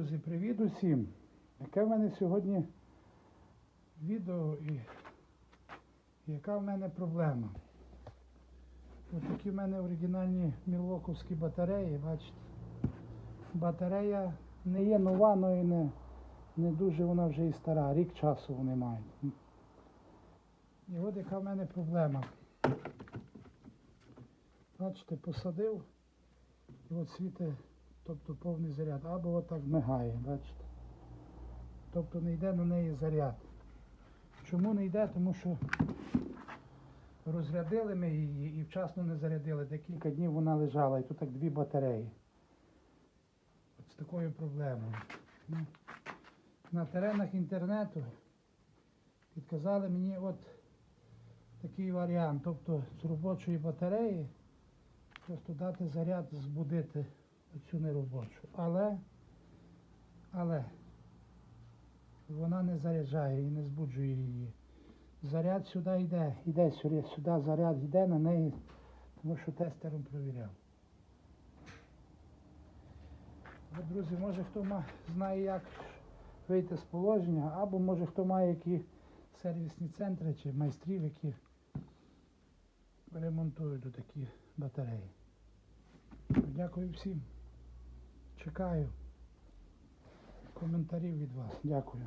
Друзі, привіт усім! Яке в мене сьогодні відео і яка в мене проблема? Ось такі в мене оригінальні мілвоковські батареї, бачите. Батарея не є нова, але і не, не дуже вона вже і стара. Рік часу вони мають. І от яка в мене проблема. Бачите, посадив і от світить тобто повний заряд, або отак мигає, бачите. Тобто не йде на неї заряд. Чому не йде? Тому що розрядили ми її і вчасно не зарядили. Декілька днів вона лежала, і тут так дві батареї. От з такою проблемою. Ну, На теренах інтернету підказали мені от такий варіант. Тобто з робочої батареї просто дати заряд, збудити оцю неробочу. Але, але вона не заряджає і не збуджує її. Заряд сюди йде, йде сюди, сюди заряд йде на неї, тому що тестером провіряв. От, друзі, може хто знає, як вийти з положення, або може хто має які сервісні центри чи майстрів, які ремонтують такі батареї. Дякую всім. Чекаю коментарів від вас. Дякую.